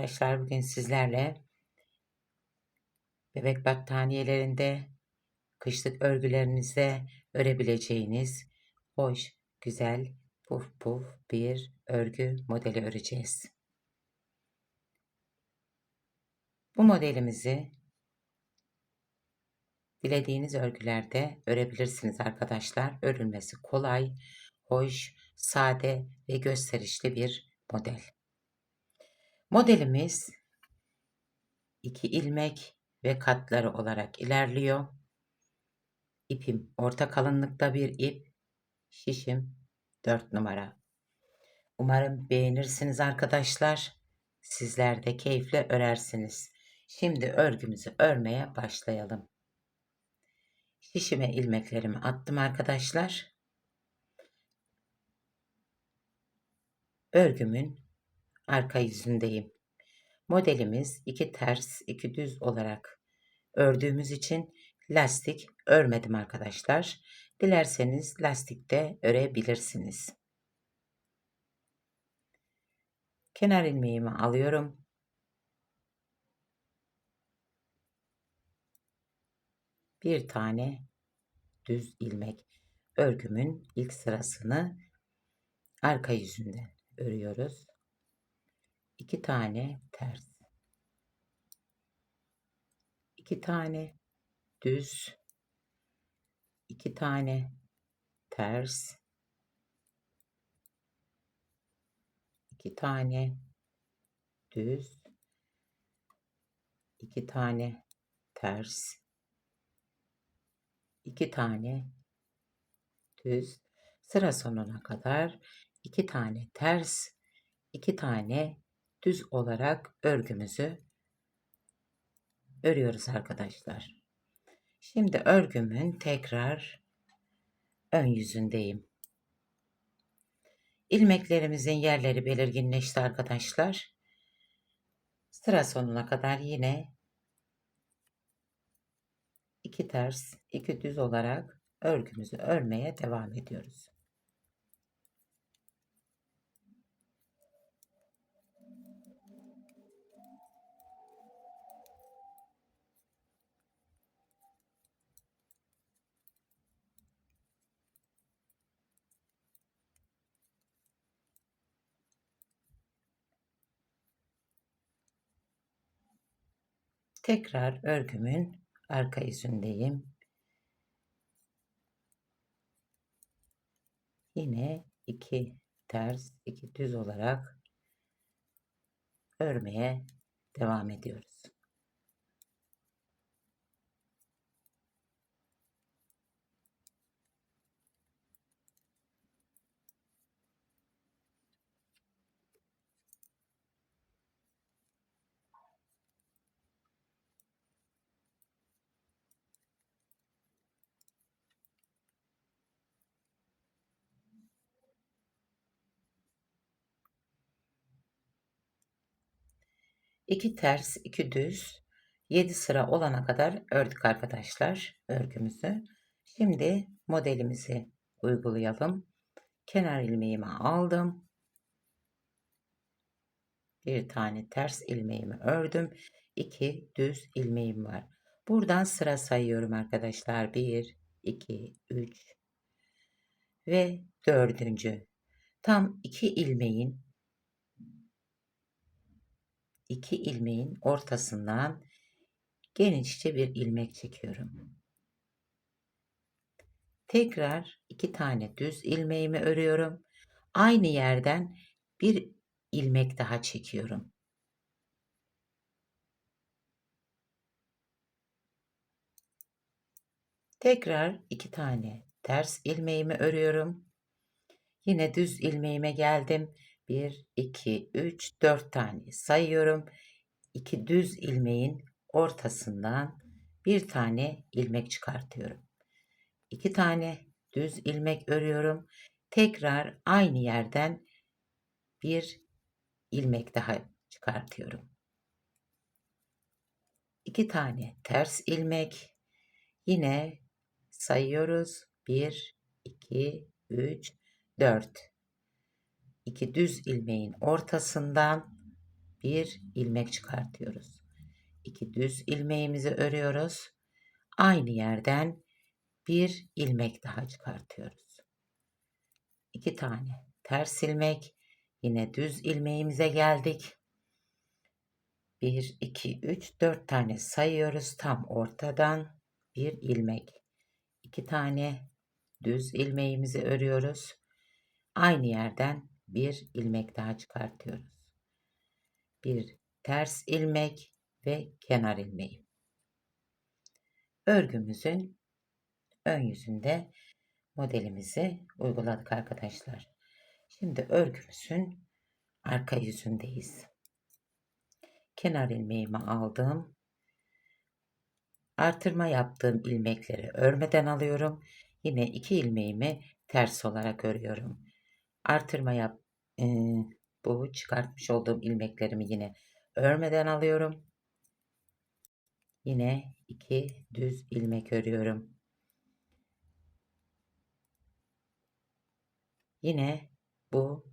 Arkadaşlar bugün sizlerle bebek battaniyelerinde, kışlık örgülerinizde örebileceğiniz hoş, güzel, puf puf bir örgü modeli öreceğiz. Bu modelimizi dilediğiniz örgülerde örebilirsiniz arkadaşlar. Örülmesi kolay, hoş, sade ve gösterişli bir model. Modelimiz iki ilmek ve katları olarak ilerliyor. İpim orta kalınlıkta bir ip, şişim 4 numara. Umarım beğenirsiniz arkadaşlar. Sizler de keyifle örersiniz. Şimdi örgümüzü örmeye başlayalım. Şişime ilmeklerimi attım arkadaşlar. Örgümün arka yüzündeyim. Modelimiz iki ters iki düz olarak ördüğümüz için lastik örmedim arkadaşlar. Dilerseniz lastikte örebilirsiniz. Kenar ilmeğimi alıyorum. Bir tane düz ilmek örgümün ilk sırasını arka yüzünde örüyoruz. 2 tane ters. 2 tane düz. 2 tane ters. 2 tane düz. 2 tane ters. 2 tane düz. Sıra sonuna kadar 2 tane ters, 2 tane düz olarak örgümüzü örüyoruz arkadaşlar. Şimdi örgümün tekrar ön yüzündeyim. İlmeklerimizin yerleri belirginleşti arkadaşlar. Sıra sonuna kadar yine iki ters, iki düz olarak örgümüzü örmeye devam ediyoruz. Tekrar örgümün arka yüzündeyim. Yine iki ters, iki düz olarak örmeye devam ediyoruz. İki ters, iki düz, 7 sıra olana kadar ördük arkadaşlar örgümüzü. Şimdi modelimizi uygulayalım. Kenar ilmeğimi aldım. Bir tane ters ilmeğimi ördüm. İki düz ilmeğim var. Buradan sıra sayıyorum arkadaşlar. 1, 2, 3 ve dördüncü. Tam iki ilmeğin iki ilmeğin ortasından genişçe bir ilmek çekiyorum. Tekrar iki tane düz ilmeğimi örüyorum. Aynı yerden bir ilmek daha çekiyorum. Tekrar iki tane ters ilmeğimi örüyorum. Yine düz ilmeğime geldim. 1, 2, 3, 4 tane sayıyorum. 2 düz ilmeğin ortasından bir tane ilmek çıkartıyorum. 2 tane düz ilmek örüyorum. Tekrar aynı yerden bir ilmek daha çıkartıyorum. 2 tane ters ilmek yine sayıyoruz. 1 2 3 4 2 düz ilmeğin ortasından bir ilmek çıkartıyoruz. İki düz ilmeğimizi örüyoruz. Aynı yerden bir ilmek daha çıkartıyoruz. İki tane ters ilmek. Yine düz ilmeğimize geldik. 1, 2, 3, 4 tane sayıyoruz. Tam ortadan bir ilmek. 2 tane düz ilmeğimizi örüyoruz. Aynı yerden bir ilmek daha çıkartıyoruz. Bir ters ilmek ve kenar ilmeği. Örgümüzün ön yüzünde modelimizi uyguladık arkadaşlar. Şimdi örgümüzün arka yüzündeyiz. Kenar ilmeğimi aldım. Artırma yaptığım ilmekleri örmeden alıyorum. Yine iki ilmeğimi ters olarak örüyorum. Artırma yap e, bu çıkartmış olduğum ilmeklerimi yine örmeden alıyorum. Yine iki düz ilmek örüyorum. Yine bu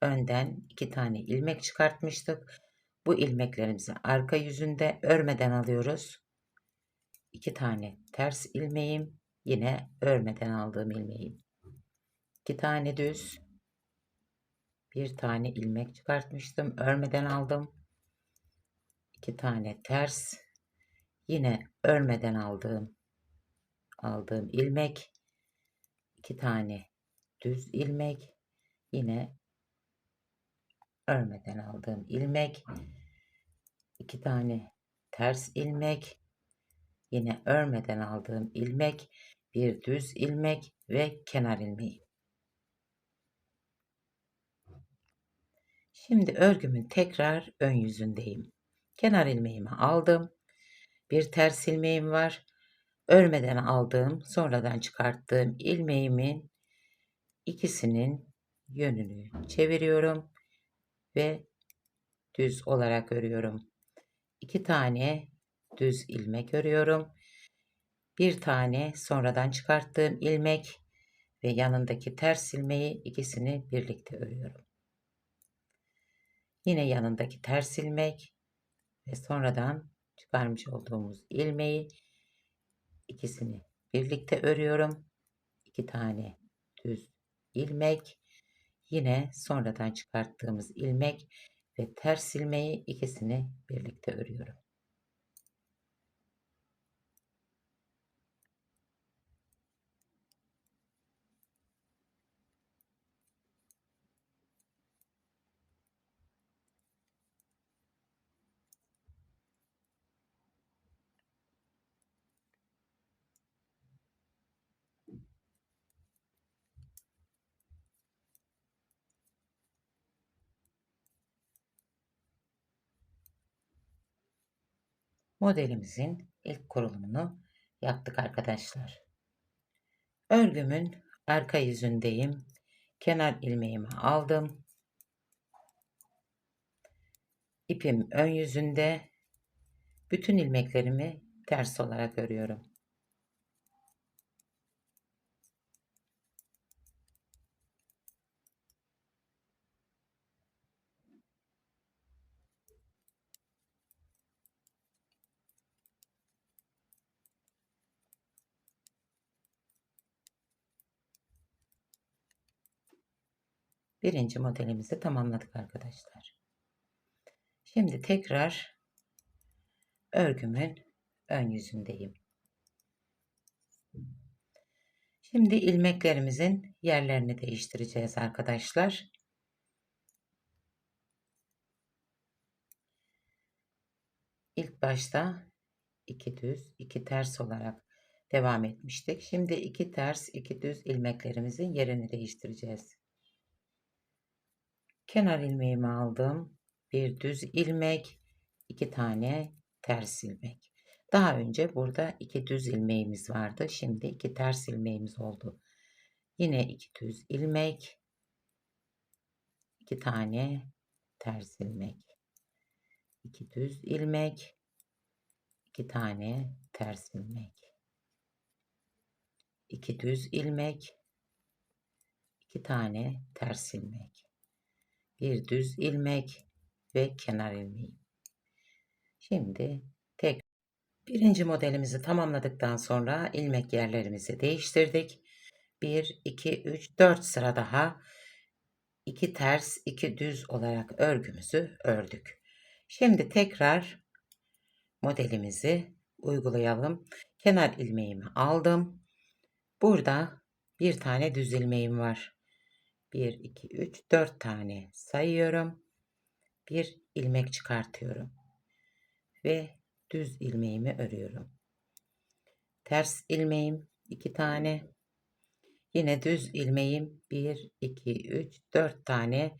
önden iki tane ilmek çıkartmıştık. Bu ilmeklerimizi arka yüzünde örmeden alıyoruz. İki tane ters ilmeğim, yine örmeden aldığım ilmeğim. İki tane düz, bir tane ilmek çıkartmıştım, örmeden aldım. İki tane ters, yine örmeden aldığım aldığım ilmek, iki tane düz ilmek, yine örmeden aldığım ilmek, iki tane ters ilmek, yine örmeden aldığım ilmek, bir düz ilmek ve kenar ilmeği. Şimdi örgümün tekrar ön yüzündeyim. Kenar ilmeğimi aldım. Bir ters ilmeğim var. Örmeden aldığım, sonradan çıkarttığım ilmeğimin ikisinin yönünü çeviriyorum ve düz olarak örüyorum. İki tane düz ilmek örüyorum. Bir tane sonradan çıkarttığım ilmek ve yanındaki ters ilmeği ikisini birlikte örüyorum. Yine yanındaki ters ilmek ve sonradan çıkarmış olduğumuz ilmeği ikisini birlikte örüyorum. İki tane düz ilmek Yine sonradan çıkarttığımız ilmek ve ters ilmeği ikisini birlikte örüyorum. Modelimizin ilk kurulumunu yaptık arkadaşlar. Örgümün arka yüzündeyim. Kenar ilmeğimi aldım. İpim ön yüzünde. Bütün ilmeklerimi ters olarak örüyorum. Birinci modelimizi tamamladık arkadaşlar. Şimdi tekrar örgümün ön yüzündeyim. Şimdi ilmeklerimizin yerlerini değiştireceğiz arkadaşlar. İlk başta iki düz, iki ters olarak devam etmiştik. Şimdi iki ters, iki düz ilmeklerimizin yerini değiştireceğiz. Kenar ilmeğimi aldım. Bir düz ilmek, iki tane ters ilmek. Daha önce burada iki düz ilmeğimiz vardı. Şimdi iki ters ilmeğimiz oldu. Yine iki düz ilmek, iki tane ters ilmek. iki düz ilmek, iki tane ters ilmek. iki düz ilmek, iki tane ters ilmek bir düz ilmek, ve kenar ilmeğim. Şimdi tek birinci modelimizi tamamladıktan sonra ilmek yerlerimizi değiştirdik. 1, 2, 3, 4 sıra daha 2 ters, 2 düz olarak örgümüzü ördük. Şimdi tekrar modelimizi uygulayalım. Kenar ilmeğimi aldım. Burada bir tane düz ilmeğim var. 1, 2, 3, 4 tane sayıyorum. Bir ilmek çıkartıyorum. Ve düz ilmeğimi örüyorum. Ters ilmeğim 2 tane. Yine düz ilmeğim 1, 2, 3, 4 tane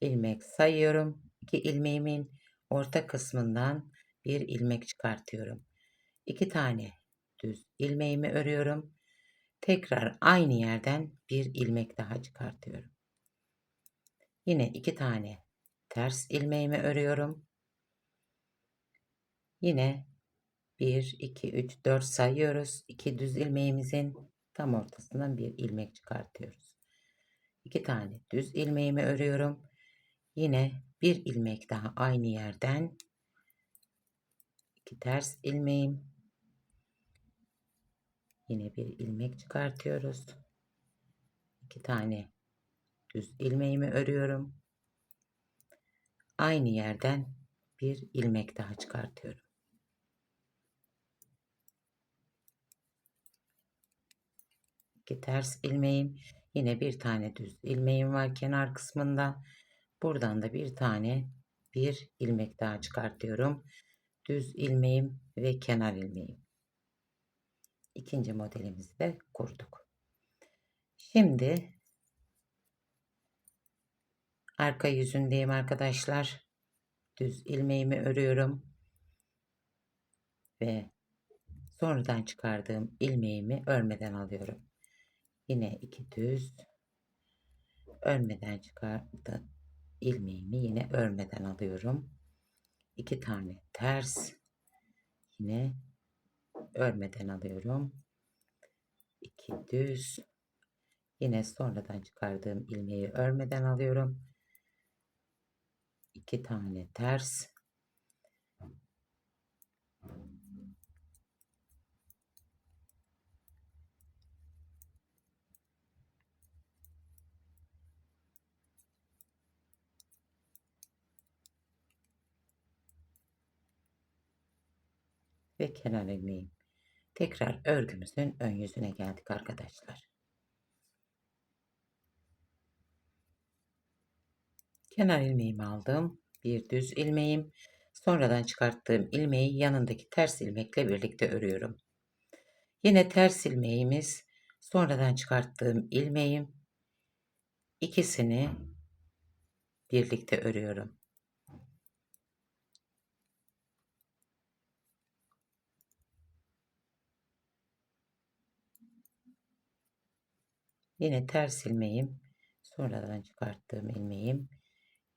ilmek sayıyorum. 2 ilmeğimin orta kısmından bir ilmek çıkartıyorum. 2 tane düz ilmeğimi örüyorum. Tekrar aynı yerden bir ilmek daha çıkartıyorum. Yine iki tane ters ilmeğimi örüyorum. Yine 1, 2, 3, 4 sayıyoruz. 2 düz ilmeğimizin tam ortasından bir ilmek çıkartıyoruz. 2 tane düz ilmeğimi örüyorum. Yine bir ilmek daha aynı yerden 2 ters ilmeğim Yine bir ilmek çıkartıyoruz. İki tane düz ilmeğimi örüyorum. Aynı yerden bir ilmek daha çıkartıyorum. İki ters ilmeğim, yine bir tane düz ilmeğim var kenar kısmında. Buradan da bir tane bir ilmek daha çıkartıyorum. Düz ilmeğim ve kenar ilmeğim ikinci modelimizi de kurduk. Şimdi arka yüzündeyim arkadaşlar. Düz ilmeğimi örüyorum. Ve sonradan çıkardığım ilmeğimi örmeden alıyorum. Yine iki düz örmeden çıkardım ilmeğimi yine örmeden alıyorum. İki tane ters yine örmeden alıyorum. 2 düz. Yine sonradan çıkardığım ilmeği örmeden alıyorum. 2 tane ters. ve kenar ilmeğim. Tekrar örgümüzün ön yüzüne geldik arkadaşlar. Kenar ilmeğimi aldım. Bir düz ilmeğim. Sonradan çıkarttığım ilmeği yanındaki ters ilmekle birlikte örüyorum. Yine ters ilmeğimiz sonradan çıkarttığım ilmeğim ikisini birlikte örüyorum. Yine ters ilmeğim, sonradan çıkarttığım ilmeğim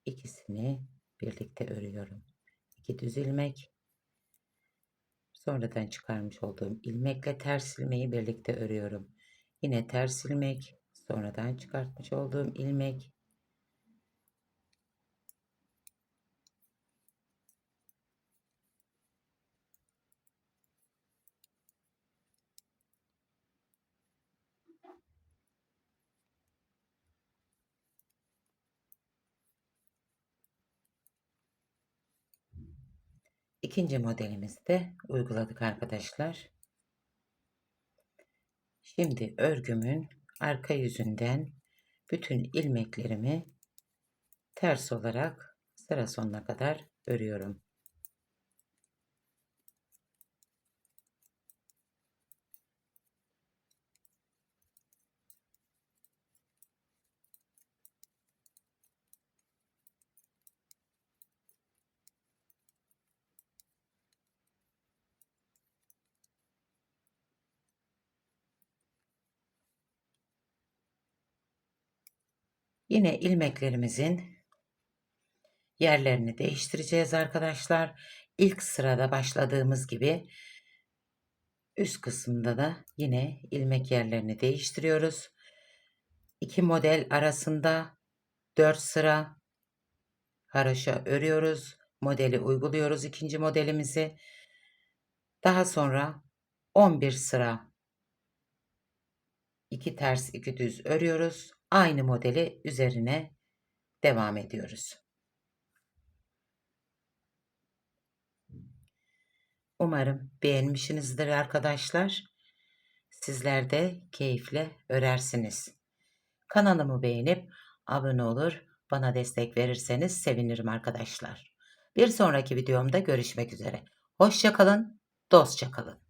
ikisini birlikte örüyorum. İki düz ilmek, sonradan çıkarmış olduğum ilmekle ters ilmeği birlikte örüyorum. Yine ters ilmek, sonradan çıkartmış olduğum ilmek İkinci modelimizde uyguladık arkadaşlar. Şimdi örgümün arka yüzünden bütün ilmeklerimi ters olarak sıra sonuna kadar örüyorum. Yine ilmeklerimizin yerlerini değiştireceğiz arkadaşlar. İlk sırada başladığımız gibi üst kısımda da yine ilmek yerlerini değiştiriyoruz. İki model arasında 4 sıra haroşa örüyoruz. Modeli uyguluyoruz ikinci modelimizi. Daha sonra 11 sıra 2 ters 2 düz örüyoruz. Aynı modeli üzerine devam ediyoruz. Umarım beğenmişsinizdir arkadaşlar. Sizler de keyifle örersiniz. Kanalımı beğenip abone olur, bana destek verirseniz sevinirim arkadaşlar. Bir sonraki videomda görüşmek üzere. Hoşçakalın, dostça kalın.